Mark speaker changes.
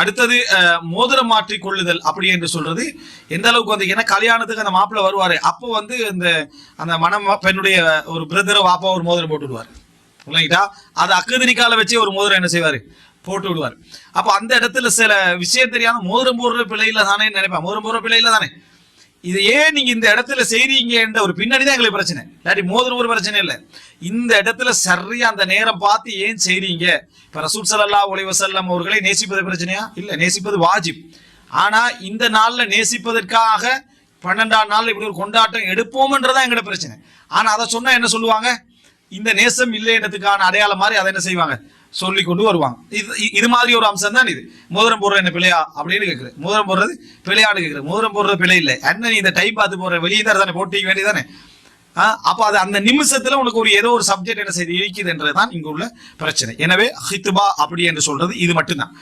Speaker 1: அடுத்தது மோதிரம் மாற்றி கொள்ளுதல் அப்படி என்று சொல்றது. எந்த அளவுக்கு வந்து ஏன்னா கல்யாணத்துக்கு அந்த மாப்பிள்ளை வருவாரு. அப்போ வந்து இந்த அந்த மனம் பெண்ணுடைய ஒரு பிரதர வாப்பா ஒரு மோதிரம் போட்டு விடுவார். இல்லைங்களா அது அக்கதினிக்கால வச்சு ஒரு மோதிரம் என்ன செய்வாரு? போட்டு விடுவார். அப்போ அந்த இடத்துல சில விஷயம் தெரியாம மோதிரம் போடுற பிள்ளையில தானே நினைப்பேன். மோதிரம் போடுற பிள்ளையில தானே? இது ஏன் நீங்க இந்த இடத்துல செய்றீங்க ஒரு பின்னாடி தான் எங்களுக்கு பிரச்சனை. இல்லாட்டி மோதிரம் ஒரு பிரச்சனை இல்லை. இந்த இடத்துல சரியா அந்த நேரம் பார்த்து ஏன் செய்றீங்க? இப்ப ரசூல் சல்லா அலைஹி வசல்லம் அவர்களை நேசிப்பது பிரச்சனையா? இல்ல நேசிப்பது வாஜிப். ஆனா இந்த நாள்ல நேசிப்பதற்காக பன்னெண்டாம் நாள் இப்படி ஒரு கொண்டாட்டம் எடுப்போம்ன்றதான் எங்களோட பிரச்சனை. ஆனா அதை சொன்னா என்ன சொல்லுவாங்க? இந்த நேசம் இல்லைன்றதுக்கான அடையாளம் மாதிரி அதை என்ன செய்வாங்க? சொல்லி கொண்டு வருவாங்க. இது இது மாதிரி ஒரு அம்சம் தான் இது. மோதிரம் போடுற என்ன பிழையா? அப்படின்னு கேட்குறது மோதிரம் போடுறது பிழையான்னு கேட்குறது மோதிரம் போடுறது பிழை இல்லை. என்ன நீ இந்த டைம் பார்த்து போடுற வெளியே தான் தானே போட்டிக்க வேண்டியதானே அப்போ அது அந்த நிமிஷத்தில் உனக்கு ஒரு ஏதோ ஒரு சப்ஜெக்ட் என்ன செய்து இருக்குதுன்றதுதான் இங்க உள்ள பிரச்சனை. எனவே ஹித்துபா அப்படி என்று சொல்றது இது மட்டும்தான்.